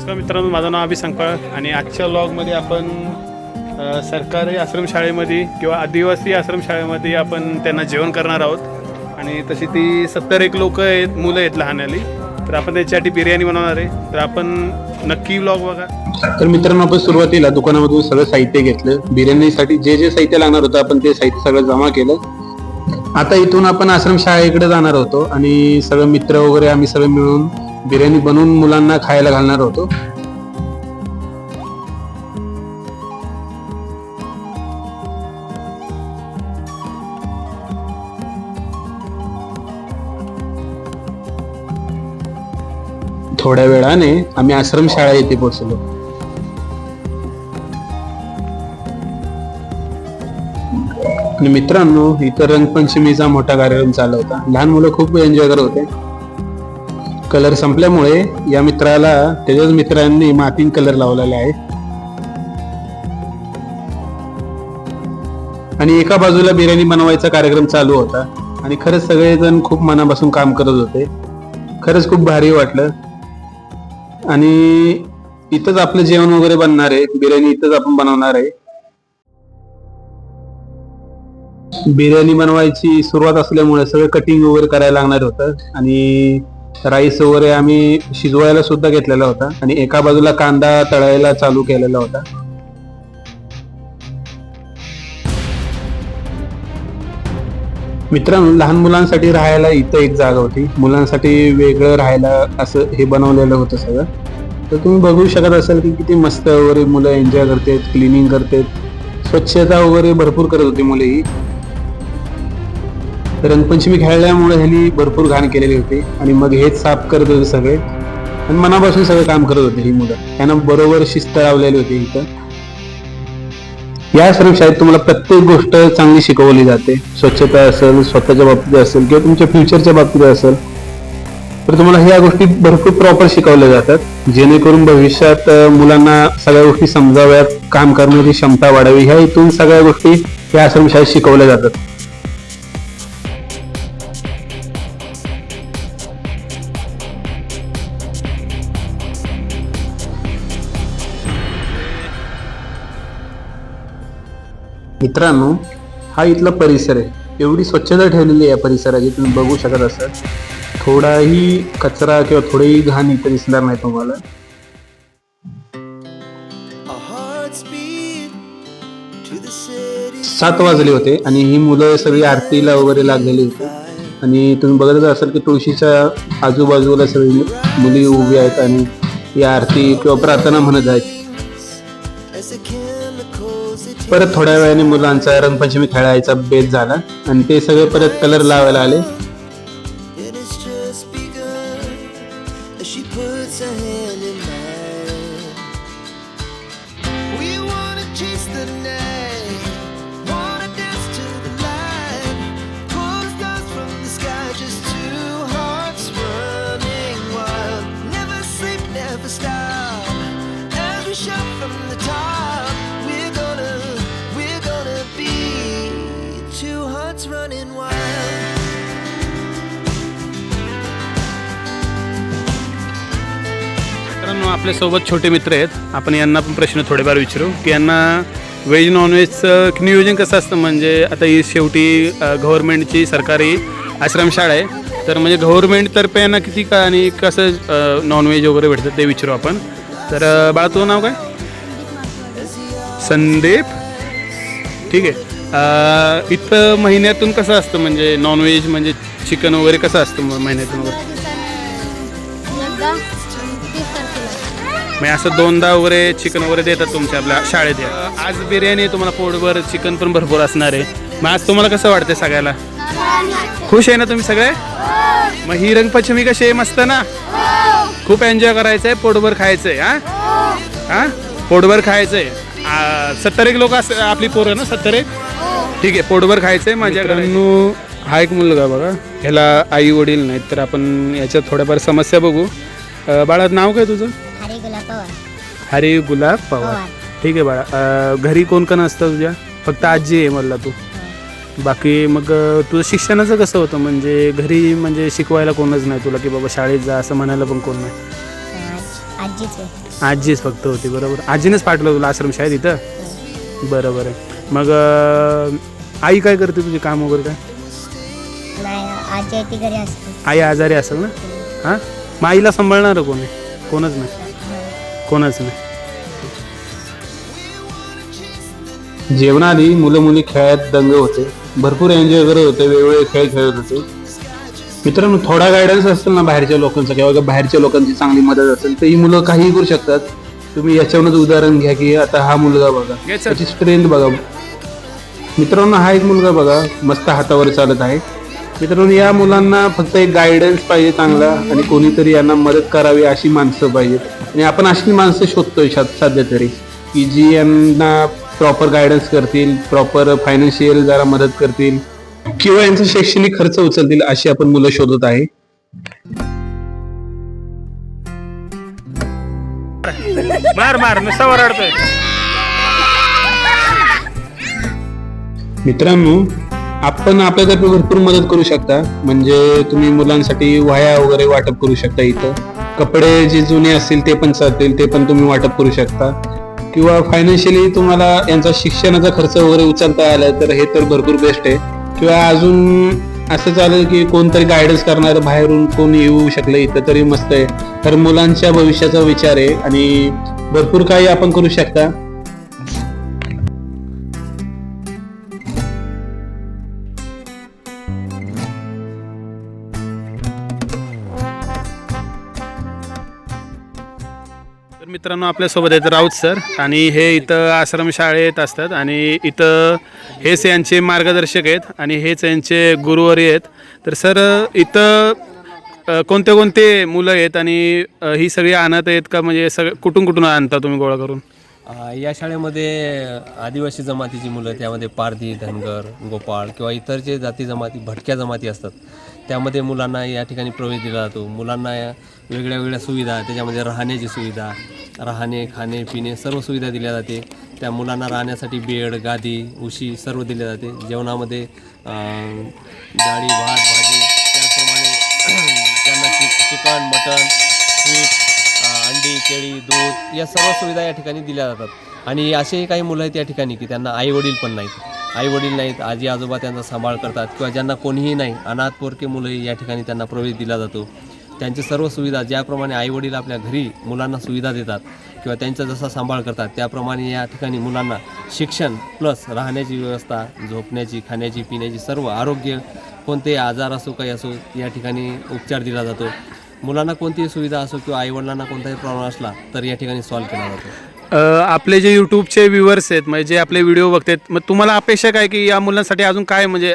नमस्कार मित्रांनो माझं नाव अभि संकळ आणि आजच्या ब्लॉगमध्ये आपण सरकारी आश्रमशाळेमध्ये किंवा आदिवासी आश्रमशाळेमध्ये आपण त्यांना जेवण करणार आहोत. आणि तशी ती सत्तर एक लोक आहेत मुलं आहेत लहान आली तर आपण त्याच्यासाठी बिर्याणी बनवणार आहे. तर आपण नक्की ब्लॉग बघा. तर मित्रांनो आपण सुरुवातीला दुकानामधून सगळं साहित्य घेतलं. बिर्याणीसाठी जे जे साहित्य लागणार होतं आपण ते साहित्य सगळं जमा केलं. आता इथून आपण आश्रमशाळेकडे जाणार होतो आणि सगळं मित्र वगैरे आम्ही सगळे मिळून बिर्याणी बनवून मुलांना खायला घालणार होतो. थोड्या वेळाने आम्ही आश्रम शाळा येथे पोहोचलो. आणि मित्रांनो इथं रंगपंचमीचा मोठा कार्यक्रम चालू होता. लहान मुलं खूप एन्जॉय करत होते. कलर संपल्यामुळे या मित्राला त्याच्याच मित्रांनी मातीन कलर लावलेला आहे आणि एका बाजूला बिर्याणी बनवायचा कार्यक्रम चालू होता. आणि खरंच सगळेजण खूप मनापासून काम करत होते. खरंच खूप भारी वाटलं. आणि इथंच आपलं जेवण वगैरे बनणार आहे. बिर्याणी इथंच आपण बनवणार आहे. बिर्याणी बनवायची सुरुवात असल्यामुळे सगळं कटिंग वगैरे करायला लागणार होतं. आणि राईस वगैरे आम्ही शिजवायला सुद्धा घेतलेला होता आणि एका बाजूला कांदा तळायला चालू केलेला होता. मित्रांनो लहान मुलांसाठी राहायला इथं एक जागा होती. मुलांसाठी वेगळं राहायला असं हे बनवलेलं होतं सगळं. तर तुम्ही बघू शकत असाल की किती मस्त वगैरे मुलं एन्जॉय करतात क्लिनिंग करतात. स्वच्छता वगैरे भरपूर करत होती मुले ही. रंगपंचमी खेळल्यामुळे ह्यांनी भरपूर घाण केलेली होती आणि मग हेच साफ करत होते सगळे. आणि मनापासून सगळं काम करत होते ही मुलं. त्यांना बरोबर शिस्त लावलेली होती इथं. या आश्रमशाळेत तुम्हाला प्रत्येक गोष्ट चांगली शिकवली जाते. स्वच्छता असेल स्वतःच्या बाबतीत असेल किंवा तुमच्या फ्युचरच्या बाबतीत असेल. तर तुम्हाला ह्या गोष्टी भरपूर प्रॉपर शिकवल्या जातात. जेणेकरून भविष्यात मुलांना सगळ्या गोष्टी समजाव्यात काम करण्याची क्षमता वाढावी. ह्या इथून सगळ्या गोष्टी या आश्रमशाळेत शिकवल्या जातात. मित्रांनो हा इथला परिसर आहे. एवढी स्वच्छता ठेवलेली आहे या परिसराची तुम्ही बघू शकत असाल. थोडाही कचरा किंवा थोडीही घाण इथं दिसणार नाही तुम्हाला. सात वाजले होते आणि ही मुलं सगळी आरतीला वगैरे लागलेली होती. आणि तुम्ही बघतच असाल की तुळशीच्या आजूबाजूला सगळी मुली उभी आहेत आणि ही आरती किंवा प्रार्थना म्हणत आहेत. परत थोड्या वेळाने मुलांचा रंगपंचमी खेळायचा बेत झाला आणि ते सगळे परत कलर लावायला आले. आपल्यासोबत छोटे मित्र आहेत. आपण यांना पण प्रश्न थोडेफार विचारू. की यांना व्हेज नॉनव्हेजचं नियोजन कसं असतं? म्हणजे आता ही शेवटी गव्हर्नमेंटची सरकारी आश्रमशाळा आहे. तर म्हणजे गव्हर्नमेंटतर्फे यांना किती का आणि कसं नॉनव्हेज वगैरे भेटतं ते विचारू आपण. तर अ, बाळा तुझं नाव काय? संदीप. ठीक आहे. इथं महिन्यातून कसं असतं? म्हणजे नॉनव्हेज म्हणजे चिकन वगैरे कसं असतं महिन्यातून? वगैरे म्हणजे असं दोनदा वगैरे चिकन वगैरे देतात तुमच्या आपल्या शाळेत या. आज बिर्याणी तुम्हाला पोटभर चिकन पण भरपूर असणार आहे. मग आज तुम्हाला कसं वाटतंय सगळ्याला? खुश आहे ना तुम्ही सगळे? मग ही रंगपंचमी कशी आहे? मस्त ना? खूप एन्जॉय करायचं आहे पोटभर खायचं आहे हा? हा? पोटभर खायचं आहे सत्तर एक लोक असं आपली पोरं ना सत्तर एक ठीक आहे पोटभर खायचं आहे माझ्या हा एक मुलगा बघा. ह्याला आई वडील नाहीत तर आपण याच्यात थोड्याफार समस्या बघू. अं, बाळा नाव काय तुझं? गुलाब पवार. हरे गुलाब पवार. ठीक आहे बाळा. अं, घरी कोण कोण असतं तुझ्या? फक्त आजी आहे मला तू. बाकी मग अं, तुझं शिक्षणाचं कसं होतं? म्हणजे घरी म्हणजे शिकवायला कोणच नाही तुला की बाबा शाळेत जा असं म्हणायला पण कोण नाही? आजीच आहे. आजीच फक्त होती बरोबर. आजीनेच पाठवलं तुला आश्रमशाळेत इथं? बरोबर आहे. मग अं, आई काय करते तुझे? काम वगैरे काय? नाही आजी आहे ती घरी असते. आई आजारी असेल ना? हां? मग आईला सांभाळणार कोण आहे? कोणच नाही. कोणच नाही. जेवणाआधी मुलं मुली खेळात दंग होते. भरपूर एन्जॉय करत होते वेगवेगळे खेळ खेळत होते. मित्रांनो थोडा गायडन्स असेल ना बाहेरच्या लोकांचा किंवा बाहेरच्या लोकांची चांगली मदत असेल तर ही मुलं काहीही करू शकतात. तुम्ही याच्यावरच उदाहरण घ्या की आता हा मुलगा बघा. त्याची स्ट्रेंथ बघा. मित्रांनो हा एक मुलगा बघा मस्त हातावर चालत आहे. मित्रांनो या मुलांना फक्त एक गायडन्स पाहिजे चांगला आणि कोणीतरी यांना मदत करावी अशी माणसं पाहिजेत आणि आपण अशी माणसं शोधतोय सध्या तरी की जी यांना प्रॉपर गायडन्स करतील प्रॉपर फायनान्शियल जरा मदत करतील किंवा यांचा शैक्षणिक खर्च उचलतील अशी आपण मुलं शोधत आहे. मार मार नुसता वराडतोय मित्रांनो आपण आपल्यातर्फे भरपूर मदत करू शकता. म्हणजे तुम्ही मुलांसाठी वह्या वगैरे वाटप करू शकता इथं. कपडे जे जुने असतील ते पण चालतील ते पण तुम्ही वाटप करू शकता. किंवा फायनान्शियली तुम्हाला यांचा शिक्षणाचा खर्च वगैरे उचलता आला तर हे तर भरपूर बेस्ट आहे. किंवा अजून असं चालेल की कोणतरी गायडन्स करणार बाहेरून कोण येऊ शकलं इथं तरी मस्त आहे. तर मुलांच्या भविष्याचा विचार आहे आणि भरपूर काही आपण करू शकता. मित्रांनो आपल्यासोबत आहेत राऊत सर आणि हे इथं आश्रमशाळेत असतात आणि इथं हेच यांचे मार्गदर्शक आहेत आणि हेच यांचे गुरुवारी आहेत. तर सर इथं अ, कोणते कोणते मुलं आहेत आणि अ, ही सगळी आणत आहेत का? म्हणजे सगळं कुठून कुठून आणता तुम्ही गोळा करून? अ, या शाळेमध्ये आदिवासी जमातीची मुलं त्यामध्ये पारधी धनगर गोपाळ किंवा इतर जे जाती जमाती भटक्या जमाती असतात त्यामध्ये मुलांना या ठिकाणी प्रवेश दिला जातो. मुलांना या वेगळ्या वेगळ्या सुविधा त्याच्यामध्ये राहण्याची सुविधा राहणे खाणे पिणे सर्व सुविधा दिल्या जाते. त्या मुलांना राहण्यासाठी बेड गादी उशी सर्व दिले जाते. जेवणामध्ये डाळी भात भाजी त्याचप्रमाणे त्यांना चिक चिकन मटन स्वीट अंडी केळी दूध या सर्व सुविधा या ठिकाणी दिल्या जातात. आणि असेही काही मुलं आहेत या ठिकाणी की त्यांना आईवडील पण नाहीत. आई वडील नाहीत. आजी आजोबा त्यांचा सांभाळ करतात किंवा ज्यांना कोणीही नाही अनाथपोरके मुलंही या ठिकाणी त्यांना प्रवेश दिला जातो. त्यांची सर्व सुविधा ज्याप्रमाणे आईवडील आपल्या घरी मुलांना सुविधा देतात किंवा त्यांचा जसा सांभाळ करतात त्याप्रमाणे या ठिकाणी मुलांना शिक्षण प्लस राहण्याची व्यवस्था झोपण्याची खाण्याची पिण्याची सर्व आरोग्य कोणते आजार असो काही असो या ठिकाणी उपचार दिला जातो. मुलांना कोणतीही सुविधा असो किंवा आईवडिलांना कोणताही प्रॉब्लेम असला तर या ठिकाणी सॉल्व्ह केला जातो. आपले जे यूट्यूबचे व्ह्युअर्स आहेत म्हणजे जे आपले व्हिडिओ बघतात मग तुम्हाला अपेक्षा काय की या मुलांसाठी अजून काय म्हणजे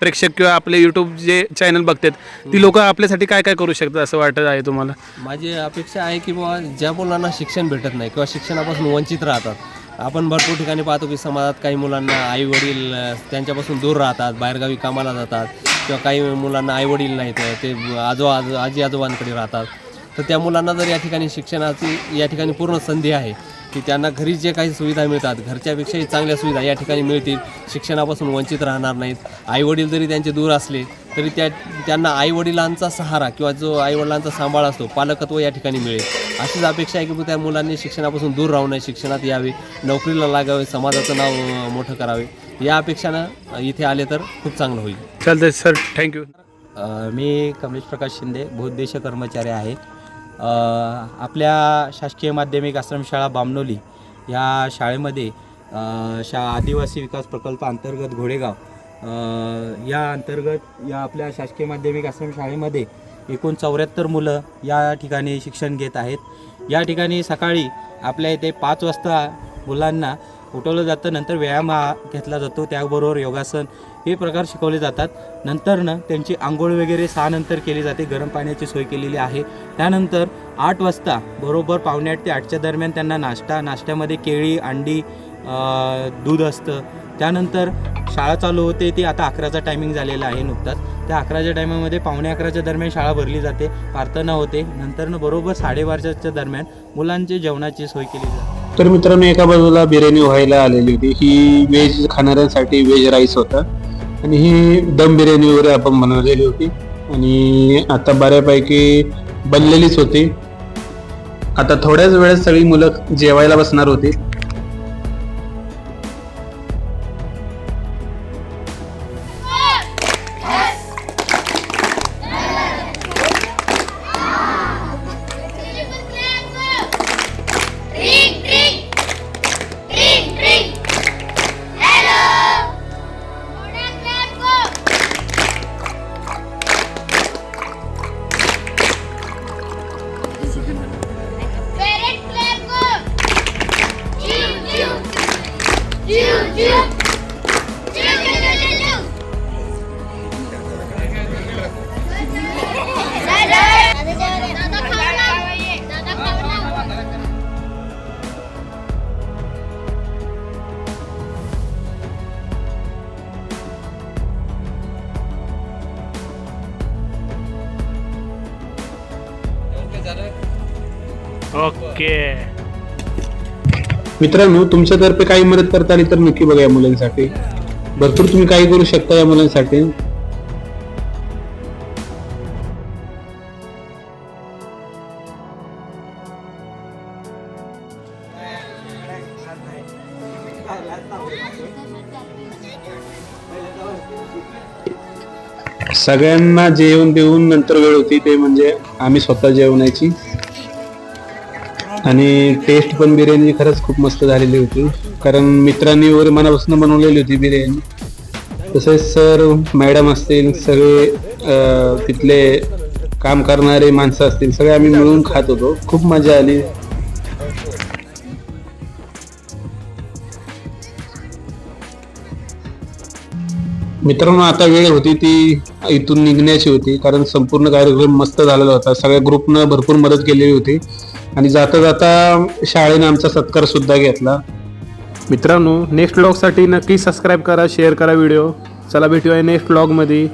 प्रेक्षक किंवा आपले यूट्यूब जे चॅनल बघतात ती लोक आपल्यासाठी काय काय करू शकतात असं वाटत आहे तुम्हाला? माझी अपेक्षा आहे की बाबा ज्या मुलांना शिक्षण भेटत नाही किंवा शिक्षणापासून वंचित राहतात आपण भरपूर ठिकाणी पाहतो की समाजात काही मुलांना आई वडील त्यांच्यापासून दूर राहतात बाहेरगावी कामाला जातात किंवा काही मुलांना आई वडील नाहीत ते आजो आज आजी आजोबांकडे राहतात. तर त्या मुलांना जर या ठिकाणी शिक्षणाची या ठिकाणी पूर्ण संधी आहे की त्यांना घरी जे काही सुविधा मिळतात घरच्यापेक्षाही चांगल्या सुविधा या ठिकाणी मिळतील. शिक्षणापासून वंचित राहणार नाहीत. आईवडील जरी त्यांचे दूर असले तरी त्या त्यांना आईवडिलांचा सहारा किंवा जो आईवडिलांचा सांभाळ असतो पालकत्व या ठिकाणी मिळेल. अशीच अपेक्षा आहे की त्या मुलांनी शिक्षणापासून दूर राहू नये. शिक्षणात यावे नोकरीला लागावे समाजाचं नाव मोठं करावे. या अपेक्षानं इथे आले तर खूप चांगलं होईल. चालतंय सर थँक्यू मी कमलेश प्रकाश शिंदे बहुद्देश कर्मचारी आहे. आपल्या शासकीय माध्यमिक आश्रमशाळा बामनोली या शाळेमध्ये शा आदिवासी विकास प्रकल्प अंतर्गत घोडेगाव या अंतर्गत या आपल्या शासकीय माध्यमिक आश्रमशाळेमध्ये एकूण चौऱ्याहत्तर मुलं या ठिकाणी शिक्षण घेत आहेत. या ठिकाणी सकाळी आपल्या इथे पाच वाजता मुलांना उठवलं जातं नंतर व्यायाम हा घेतला जातो त्याबरोबर योगासन हे प्रकार शिकवले जातात. नंतरनं त्यांची आंघोळ वगैरे सहा नंतर केली जाते गरम पाण्याची सोय केलेली आहे. त्यानंतर आठ वाजता बरोबर पावणे आठ ते आठच्या दरम्यान त्यांना नाश्ता नाश्त्यामध्ये केळी अंडी दूध असतं. त्यानंतर शाळा चालू होते ती आता अकराचा टायमिंग झालेला आहे नुकताच. त्या अकराच्या टायमामध्ये पावणे अकराच्या दरम्यान शाळा भरली जाते प्रार्थना होते. नंतरनं बरोबर साडेबाराच्या दरम्यान मुलांची जेवणाची सोय केली जाते. तर मित्रांनो एका बाजूला बिर्याणी व्हायला आलेली होती. ही व्हेज खाणाऱ्यांसाठी व्हेज राईस होता. आणि ही दम बिर्याणी वगैरे आपण बनवलेली होती. आणि आता बऱ्यापैकी बनलेलीच होती. आता थोड्याच वेळात सगळी मुलं जेवायला बसणार होती. मित्रांनो तुमच्यातर्फे काही मदत करता आली तर नक्की बघा या मुलांसाठी. भरपूर तुम्ही काही करू शकता या मुलांसाठी. सगळ्यांना जेवण देऊन नंतर वेळ होती ते म्हणजे आम्ही स्वतः जेवणाची आणि टेस्ट पण बिर्याणी खरंच खूप मस्त झालेली होती. कारण मित्रांनी वगैरे मनापासून बनवलेली होती बिर्याणी. तसेच सर मॅडम असतील सगळे तिथले काम करणारे माणसं असतील सगळे आम्ही मिळून खात होतो. खूप मजा आली. मित्रांनो आता वेळ होती ती इथून निघण्याची होती कारण संपूर्ण कार्यक्रम मस्त झालेला होता. सगळ्या ग्रुपनं भरपूर मदत केलेली होती. आणि जाता जाता शाळेने आमचा सत्कार सुद्धा घेतला. मित्रांनो नेक्स्ट ब्लॉगसाठी नक्की सबस्क्राईब करा शेअर करा व्हिडिओ चला भेटूया नेक्स्ट ब्लॉगमध्ये